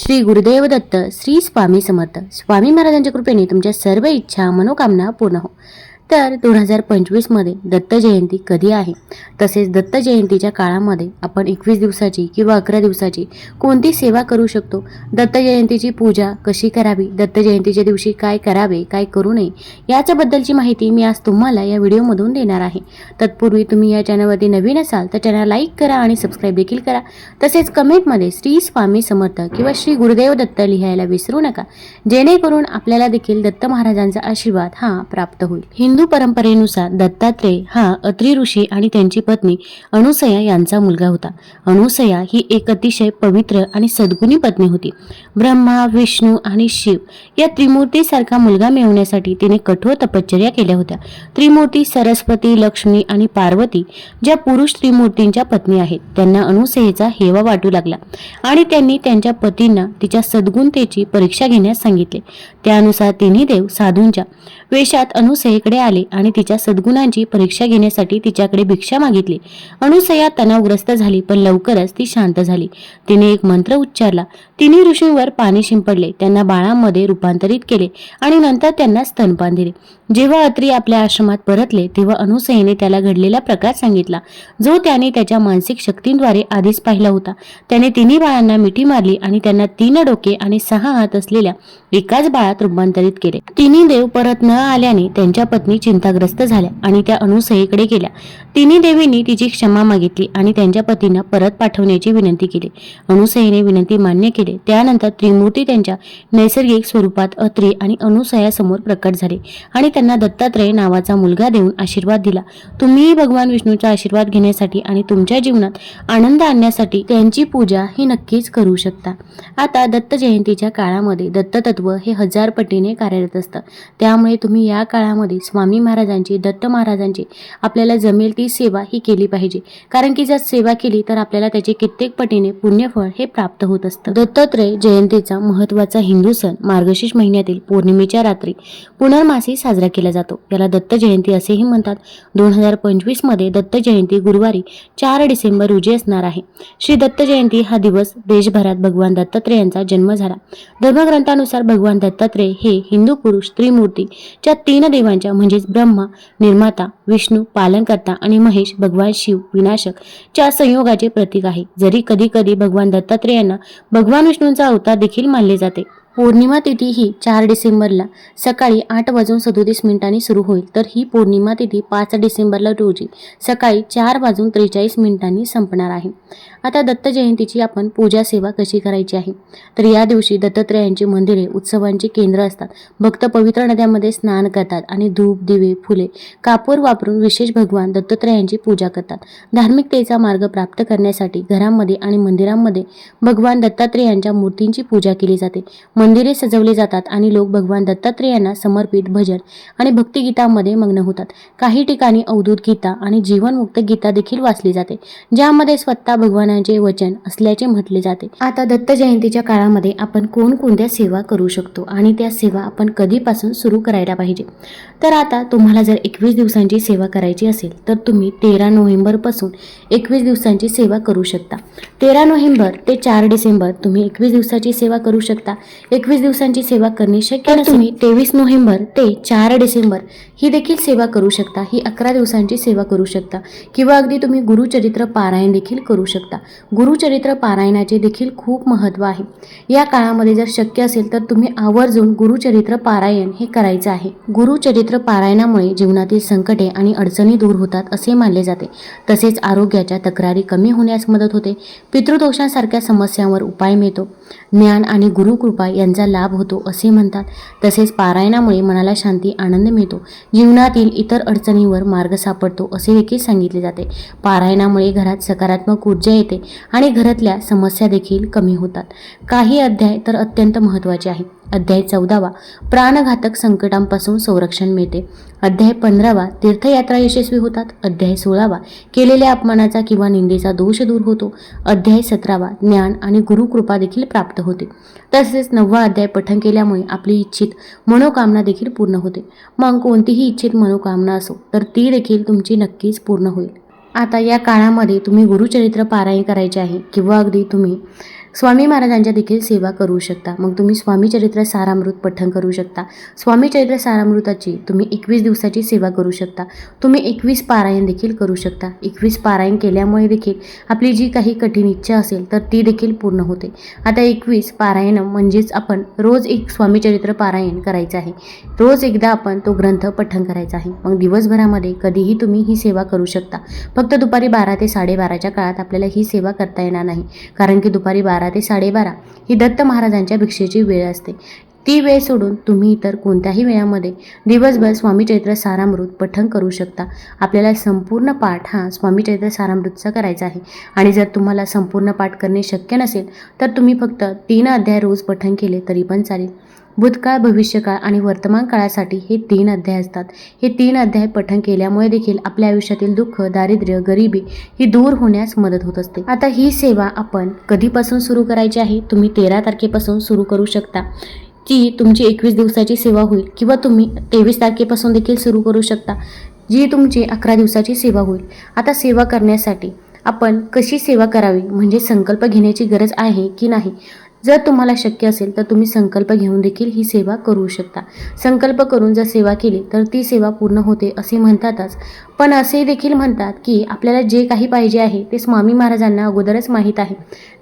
श्री गुरुदेव दत्त श्री स्वामी समर्थ. स्वामी महाराजांच्या कृपेने तुमच्या सर्व इच्छा मनोकामना पूर्ण हो. तर दोन हजार पंचवीसमध्ये दत्त जयंती कधी आहे? तसेच दत्त जयंतीच्या काळामध्ये आपण एकवीस दिवसाची किंवा अकरा दिवसाची कोणती सेवा करू शकतो? दत्त जयंतीची पूजा कशी करावी? दत्त जयंतीच्या दिवशी काय करावे? काय करू नये? याच्याबद्दलची माहिती मी आज तुम्हाला या व्हिडिओमधून देणार आहे. तत्पूर्वी तुम्ही या चॅनलवरती नवीन असाल तर चॅनल लाईक करा आणि सबस्क्राईब देखील करा. तसेच कमेंटमध्ये श्री स्वामी समर्थ किंवा श्री गुरुदेव दत्त लिहायला विसरू नका. जेणेकरून आपल्याला देखील दत्त महाराजांचा आशीर्वाद हा प्राप्त होईल. हिंदू परंपरेनुसार दत्तात्रेय हा अत्री ऋषी आणि त्यांची पत्नी अणुसया यांचा मुलगा होता. अणुसया ही एक अतिशय पवित्र आणि सद्गुणी पत्नी होती. ब्रह्मा विष्णू आणि शिव या त्रिमूर्तीसारखा मुलगा मिळवण्यासाठी तिने कठोर तपश्चर्या केल्या होत्या. त्रिमूर्ती सरस्वती लक्ष्मी आणि पार्वती ज्या पुरुष त्रिमूर्तींच्या पत्नी आहेत त्यांना अणुसयेचा हेवा वाटू लागला आणि त्यांनी त्यांच्या पतींना तिच्या सद्गुणतेची परीक्षा घेण्यास सांगितले. त्यानुसार तिन्ही देव साधूंच्या वेशात अनुसयेकडे आले आणि तिच्या सद्गुणांची परीक्षा घेण्यासाठी तिच्याकडे भिक्षा मागितली. अनुसया तणावग्रस्त झाली पण लवकरच ती शांत झाली. तिने एक मंत्र उच्चारला. तिन्ही ऋषींवर पाणी शिंपडले. त्यांना बाळांमध्ये रूपांतरित केले आणि नंतर त्यांना स्तनपान दिले. जेव्हा अत्री आपल्या आश्रमात परतले तेव्हा अनुसयेने त्याला घडलेला प्रकार सांगितला. जो त्याने त्याच्या मानसिक शक्तींद्वारे आधीच पाहिला होता. त्याने तिन्ही बाळांना मिठी मारली आणि त्यांना तीन डोके आणि सहा हात असलेल्या एकाच बाळात रूपांतरित केले. तिन्ही देव परत न आल्याने त्यांच्या पत्नी चिंताग्रस्त झाल्या आणि त्या अनुसयेकडे गेल्या. तिन्ही देवींनी तिची क्षमा मागितली आणि त्यांच्या पतींना परत पाठवण्याची विनंती केली. अनुसयेने विनंती मान्य केली. त्यानंतर त्रिमूर्ती त्यांच्या नैसर्गिक स्वरूपात अत्री आणि अनुसयासमोर प्रकट झाले आणि त्यांना दत्तात्रय नावाचा मुलगा देऊन आशीर्वाद दिला. तुम्हीही भगवान विष्णूचा आशीर्वाद घेण्यासाठी आणि तुमच्या जीवनात आनंद आणण्यासाठी त्यांची पूजा ही नक्कीच करू शकता. आता दत्त जयंतीच्या काळामध्ये दत्ततत्व हे हजार पटीने कार्यरत असतं. त्यामुळे तुम्ही या काळामध्ये स्वामी महाराजांची दत्त महाराजांची आपल्याला जमेल ती सेवा ही केली पाहिजे. कारण की जर सेवा केली तर आपल्याला त्याचे कित्येक पटीने पुण्यफळ हे प्राप्त होत असतं. दत्तात्रय जयंतीचा महत्त्वाचा हिंदू सण मार्गशीर्ष महिन्यातील पौर्णिमेच्या रात्री पुनर्मासी साजरा केला जातो. याला दत्त जयंती असेही म्हणतात. दोन हजार पंचवीसमध्ये दत्त जयंती गुरुवारी चार डिसेंबर रोजी असणार आहे. श्री दत्त जयंती हा दिवस देशभरात भगवान दत्तात्रेयांचा जन्म झाला. धर्मग्रंथानुसार भगवान दत्तात्रेय हे हिंदू पुरुष त्रिमूर्ती च्या तीन देवांच्या म्हणजेच ब्रह्मा निर्माता विष्णू पालनकर्ता आणि महेश भगवान शिव विनाशक च्या संयोगाचे प्रतीक आहे. जरी कधी कधी भगवान दत्तात्रेयांना भगवान विष्णूंचा अवतार देखील मानले जाते. पौर्णिमा तिथी ही चार डिसेंबरला सकाळी आठ वाजून सदोतीस मिनिटांनी सुरू होईल. तर ही पौर्णिमा तिथी पाच डिसेंबरला रोजी सकाळी चार वाजून त्रेचाळीस मिनिटांनी संपणार आहे. आता दत्त जयंतीची आपण पूजा सेवा कशी करायची आहे? तर या दिवशी दत्तात्रयांची मंदिरे उत्सवांची केंद्र असतात. भक्त पवित्र नद्यामध्ये स्नान करतात आणि धूप दिवे फुले कापूर वापरून विशेष भगवान दत्तात्रयांची पूजा करतात. धार्मिकतेचा मार्ग प्राप्त करण्यासाठी घरांमध्ये आणि मंदिरांमध्ये भगवान दत्तात्रेयांच्या मूर्तींची पूजा केली जाते. मंदिरे सजवली जातात आणि लोक भगवान दत्तात्रेयांना समर्पित भजन आणि भक्तिगीतामध्ये मग्न होतात. काही ठिकाणी अवधूत गीता आणि जीवनमुक्त गीता देखील वाचली जाते ज्यामध्ये स्वतः भगवानांचे वचन असल्याचे म्हटले जाते. आता दत्त जयंतीच्या काळामध्ये आपण कोणकोणत्या सेवा करू शकतो आणि त्या सेवा आपण कधीपासून सुरू करायला पाहिजे? तर आता तुम्हाला जर एकवीस दिवसांची सेवा करायची असेल तर तुम्ही तेरा नोव्हेंबरपासून एकवीस दिवसांची सेवा करू शकता. तेरा नोव्हेंबर ते चार डिसेंबर तुम्ही एकवीस दिवसाची सेवा करू शकता. एकवीस दिवसांची सेवा करणे शक्य तुम्ही तेवीस नोव्हेंबर ते चार डिसेंबर ही देखील सेवा करू शकता. ही अकरा दिवसांची सेवा करू शकता. किंवा अगदी तुम्ही गुरुचरित्र पारायण देखील करू शकता. गुरुचरित्र पारायणाचे देखील खूप महत्त्व आहे. या काळामध्ये जर शक्य असेल तर तुम्ही आवर्जून गुरुचरित्र पारायण हे करायचं आहे. गुरुचरित्र पारायणामुळे जीवनातील संकटे आणि अडचणी दूर होतात असे मानले जाते. तसेच आरोग्याच्या तक्रारी कमी होण्यास मदत होते. पितृदोषांसारख्या समस्यांवर उपाय मिळतो. ज्ञान आणि गुरुकृपा यांचा लाभ होतो असे म्हणतात. तसेच पारायणामुळे मनाला शांती आनंद मिळतो. जीवनातील इतर अडचणींवर मार्ग सापडतो असे देखील सांगितले जाते. पारायणामुळे घरात सकारात्मक ऊर्जा येते आणि घरातल्या समस्या देखील कमी होतात. काही अध्याय तर अत्यंत महत्त्वाचे आहेत. अध्याय चौदावा. प्राणघातक संकटांपासून संरक्षण मिळते. अध्याय पंधरावा. तीर्थयात्रा यशस्वी होतात. अध्याय सोळावा. केलेल्या अपमानाचा किंवा निंदेचा दोष दूर होतो. अध्याय सतरावा. ज्ञान आणि गुरुकृपा देखील प्राप्त होते. तसेच नववा अध्याय पठण केल्यामुळे आपली इच्छित मनोकामना देखील पूर्ण होते. मग कोणतीही इच्छित मनोकामना असो तर ती देखील तुमची नक्कीच पूर्ण होईल. आता या काळामध्ये तुम्ही गुरुचरित्र पारायण करायचे आहे किंवा अगदी तुम्ही स्वामी महाराजांच्या देखील सेवा करू शकता. मग तुम्ही स्वामी चरित्र सारामृत पठण करू शकता. स्वामी चरित्र सारामृताची तुम्ही एकवीस दिवसाची सेवा करू शकता. तुम्ही एकवीस पारायण देखील करू शकता. एकवीस पारायण केल्यामुळे देखील आपली जी काही कठीण इच्छा असेल तर ती देखील पूर्ण होते. आता एकवीस पारायण म्हणजेच आपण रोज एक स्वामी चरित्र पारायण करायचं आहे. रोज एकदा आपण तो ग्रंथ पठण करायचा आहे. मग दिवसभरामध्ये कधीही तुम्ही ही सेवा करू शकता. फक्त दुपारी बारा ते साडेबाराच्या काळात आपल्याला ही सेवा करता येणार नाही. कारण की दुपारी बारा ते साडेबारा. ही दत्त महाराजांच्या भिक्षेची वेळ असते. ती वेळ सोडून तुम्ही इतर कोणत्याही वेळामध्ये दिवसभर स्वामी चैत्र सारामृत पठण करू शकता. आपल्याला संपूर्ण पाठ हा स्वामी चैत्र सारामृतचा करायचा आहे. आणि जर तुम्हाला संपूर्ण पाठ करणे शक्य नसेल तर तुम्ही फक्त तीन अध्याय रोज पठण केले तरी पण चालेल. भूतकाळ भविष्यकाळ आणि वर्तमान काळासाठी हे तीन अध्याय असतात. हे तीन अध्याय पठण केल्यामुळे देखील आपल्या आयुष्यातील दुःख दारिद्र्य गरिबी ही दूर होण्यास मदत होत असते. आता ही सेवा आपण कधीपासून सुरू करायची आहे? तुम्ही तेरा तारखेपासून सुरू करू शकता. जी तुमची एकवीस दिवसाची सेवा होईल किंवा तुम्ही तेवीस तारखेपासून देखील सुरू करू शकता जी तुमची अकरा दिवसाची सेवा होईल. आता सेवा करण्यासाठी आपण कशी सेवा करावी? म्हणजे संकल्प घेण्याची गरज आहे की नाही? जर तुम्हाला शक्य असेल तर तुम्ही संकल्प घेऊन देखील ही सेवा करू शकता. संकल्प करून जर सेवा केली तर ती सेवा पूर्ण होते असे म्हणतातच. पण असे देखील म्हणतात की आपल्याला जे काही पाहिजे आहे ते स्वामी महाराजांना अगोदरच माहीत आहे.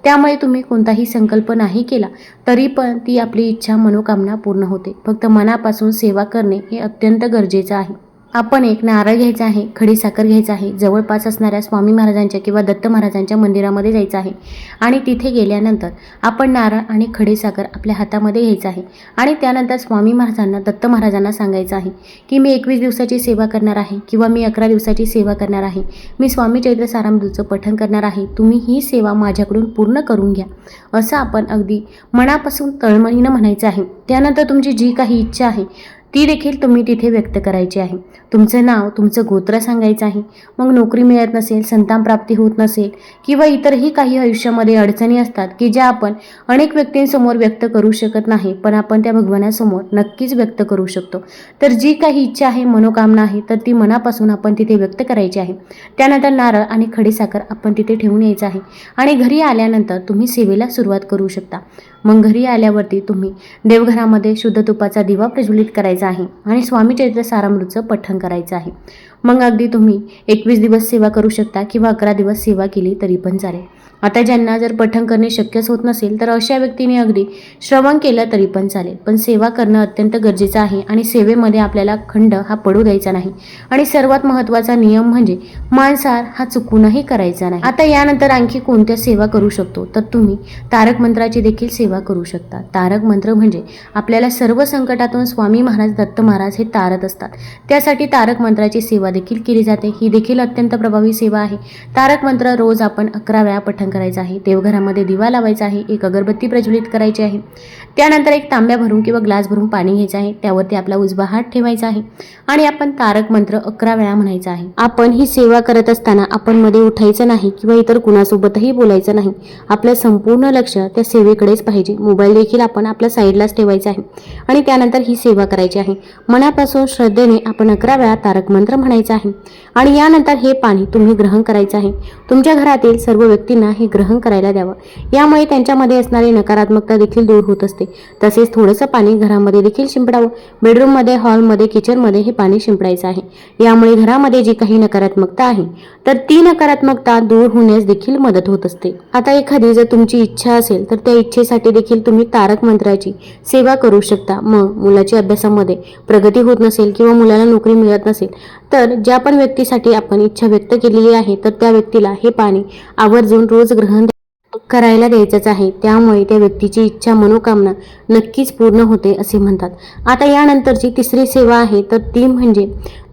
त्यामुळे तुम्ही कोणताही संकल्प नाही केला तरी पण ती आपली इच्छा मनोकामना पूर्ण होते. फक्त मनापासून सेवा करणे हे अत्यंत गरजेचं आहे. आपण एक नारळ घ्यायचा आहे खडी साखर घ्यायचा आहे जवळपास असणाऱ्या स्वामी महाराजांच्या किंवा दत्त महाराजांच्या मंदिरामध्ये जायचं आहे. आणि तिथे गेल्यानंतर आपण नारळ आणि खडी साखर आपल्या हातामध्ये घ्यायचं आहे. आणि त्यानंतर स्वामी महाराजांना दत्त महाराजांना सांगायचं आहे की मी एकवीस दिवसाची सेवा करणार आहे किंवा मी अकरा दिवसाची सेवा करणार आहे. मी स्वामी चैत्र सारामृतचं पठण करणार आहे. तुम्ही ही सेवा माझ्याकडून पूर्ण करून घ्या. असं आपण अगदी मनापासून तळमळीनं म्हणायचं आहे. त्यानंतर तुमची जी काही इच्छा आहे ती देखील तुम्ही तिथे व्यक्त करायची आहे. तुमचं नाव तुमचं गोत्र सांगायचं आहे. मग नोकरी मिळत नसेल संतान प्राप्ती होत नसेल किंवा इतरही काही आयुष्यामध्ये अडचणी असतात की ज्या आपण अनेक व्यक्तींसमोर व्यक्त करू शकत नाही पण आपण त्या भगवानासमोर नक्कीच व्यक्त करू शकतो. तर जी काही इच्छा आहे मनोकामना आहे तर ती मनापासून आपण तिथे व्यक्त करायची आहे. त्यानंतर नारळ आणि खडीसाखर आपण तिथे ठेवून यायचं आहे. आणि घरी आल्यानंतर तुम्ही सेवेला सुरुवात करू शकता. मग घरी आल्यावरती तुम्ही देवघरामध्ये शुद्ध तुपाचा दिवा प्रज्वलित करायचा आहे आणि स्वामी चरित्र सारामृतचं पठण करायचं आहे. मग अगदी तुम्ही एकवीस दिवस सेवा करू शकता किंवा अकरा दिवस सेवा केली तरी पण चालेल. आता ज्यांना जर पठण करणे शक्यच होत नसेल तर अशा व्यक्तीने अगदी श्रवण केलं तरी पण चालेल. पण सेवा करणं अत्यंत गरजेचं आहे आणि सेवेमध्ये आपल्याला खंड हा पडू द्यायचा नाही. आणि सर्वात महत्त्वाचा नियम म्हणजे मांसाहार हा चुकूनही करायचा नाही. आता यानंतर आणखी कोणत्या सेवा करू शकतो? तर तुम्ही तारक मंत्राची देखील सेवा करू शकता. तारक मंत्र म्हणजे आपल्याला सर्व संकटातून स्वामी महाराज दत्त महाराज हे तारत असतात. त्यासाठी तारक मंत्राची सेवा सेवा देखील केली जाते. ही देखील अत्यंत प्रभावी सेवा आहे. तारक मंत्र रोज आपण अकरा वेळा पठण करायचं आहे. देवघरामध्ये दिवा लावायचा आहे. एक अगरबत्ती प्रज्वलित करायची आहे. त्यानंतर एक तांब्या भरून किंवा ग्लास भरून पाणी घ्यायचं आहे. त्यावरती आपला उजवा हात ठेवायचा आहे आणि आपण तारक मंत्र अकरा वेळा म्हणायचा आहे. आपण ही सेवा करत असताना आपण मध्ये उठायचं नाही किंवा इतर कुणासोबतही बोलायचं नाही. आपलं संपूर्ण लक्ष त्या सेवेकडेच पाहिजे. मोबाईल देखील आपण आपल्या साईडलाच ठेवायचा आहे आणि त्यानंतर ही सेवा करायची आहे. मनापासून श्रद्धेने आपण अकरा वेळा तारक मंत्र म्हणायचं आहे आणि यानंतर हे पाणी तुम्ही ग्रहण करायचं आहे. तुमच्या घरातील सर्व व्यक्तींना हे ग्रहण करायला द्यावं. यामुळे त्यांच्यामध्ये असणारी नकारात्मकता देखील दूर होत असते. तसेच थोडंसं पाणी घरामध्ये देखील शिंपडावं. बेडरूममध्ये हॉलमध्ये किचनमध्ये हे पाणी शिंपडायचं आहे. यामुळे घरामध्ये जी काही नकारात्मकता आहे तर ती नकारात्मकता दूर होण्यास देखील मदत होत असते. आता एखादी जर तुमची इच्छा असेल तर त्या इच्छेसाठी देखील तुम्ही तारक मंत्राची सेवा करू शकता. मग मुलाची अभ्यासामध्ये प्रगती होत नसेल किंवा मुलाला नोकरी मिळत नसेल तर ज्या पण व्यक्तीसाठी आपण इच्छा व्यक्त केलेली आहे तर त्या व्यक्तीला हे पाणी आवर्जून रोज ग्रहण करायला द्यायचंच आहे. त्यामुळे त्या व्यक्तीची इच्छा मनोकामना नक्कीच पूर्ण होते असे म्हणतात. आता यानंतरची तिसरी सेवा आहे तर ती म्हणजे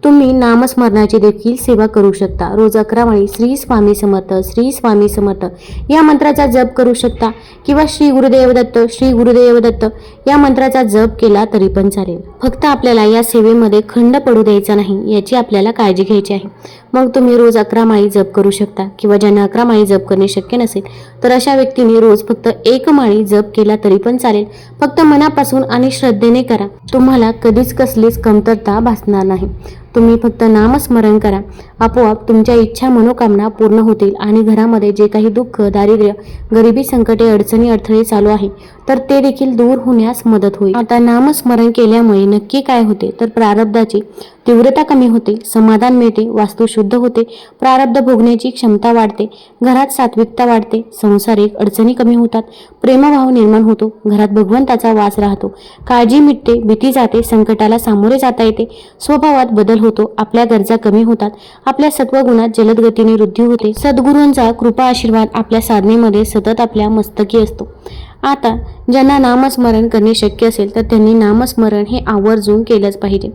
तुम्ही नामस्मरणाची देखील सेवा करू शकता. रोज अकरा वेळी श्री स्वामी समर्थ श्री स्वामी समर्थ या मंत्राचा जप करू शकता किंवा श्री गुरुदेव दत्त श्री गुरुदेव दत्त या मंत्राचा जप केला तरी पण चालेल. फक्त आपल्याला या सेवेमध्ये खंड पडू द्यायचा नाही याची आपल्याला काळजी घ्यायची आहे. मग तुम्ही रोज अकरा माळी जप करू शकता किंवा ज्यांना अकरा माळी जप करणे शक्य नसेल तर अशा व्यक्तीने रोज फक्त एक माळी जप केला तरी पण चालेल. फक्त मनापासून आणि श्रद्धेने करा. तुम्हाला कधीच कसलीच कमतरता भासणार नाही. तुम्ही फक्त नामस्मरण करा. आपोआप तुमच्या इच्छा मनोकामना पूर्ण होतील आणि घरामध्ये जे काही दुःख दारिद्र्य गरिबी संकटे अडचणी अडथळे चालू आहे तर ते देखील दूर होण्यास मदत होईल. आता नामस्मरण केल्यामुळे नक्की काय होते? तर प्रारब्धाची तीव्रता कमी होते समाधान मिळते वास्तू शुद्ध होते प्रारब्ध भोगण्याची क्षमता वाढते घरात सात्विकता वाढते संसारिक अडचणी कमी होतात प्रेमभाव निर्माण होतो घरात भगवंताचा वास राहतो काळजी मिटते भीती जाते संकटाला सामोरे जाता येते स्वभावात बदल होतो आपल्या गरजा कमी होतात आपल्या सत्वगुणात जलद गतीने वृद्धी होते सद्गुरूंचा कृपा आशीर्वाद आपल्या साधनेमध्ये सतत आपल्या मस्तकी असतो. आता ज्यांना नामस्मरण करणे शक्य असेल तर त्यांनी नामस्मरण हे आवर्जून केलंच पाहिजे.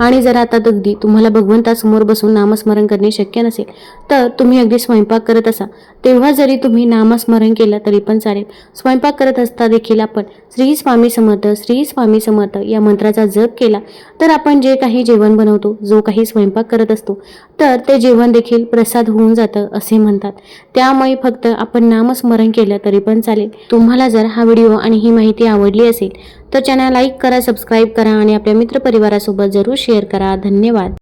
आणि जर आता अगदी तुम्हाला भगवंतासमोर बसून नामस्मरण करणे शक्य नसेल तर तुम्ही अगदी स्वयंपाक करत असा. तेव्हा जरी तुम्ही नामस्मरण केलं तरी पण चालेल. स्वयंपाक करत असता देखील आपण श्री स्वामी समर्थ श्री स्वामी समर्थ या मंत्राचा जप केला तर आपण जे काही जेवण बनवतो जो काही स्वयंपाक करत असतो तर ते जेवण देखील प्रसाद होऊन जातं असे म्हणतात. त्यामुळे फक्त आपण नामस्मरण केलं तरी पण चालेल. तुम्हाला जर हा व्हिडिओ आणि ही माहिती आवडली असेल तर चॅनल लाईक करा सबस्क्राईब करा आणि आपल्या मित्रपरिवारासोबत जरूर शेअर करा. धन्यवाद.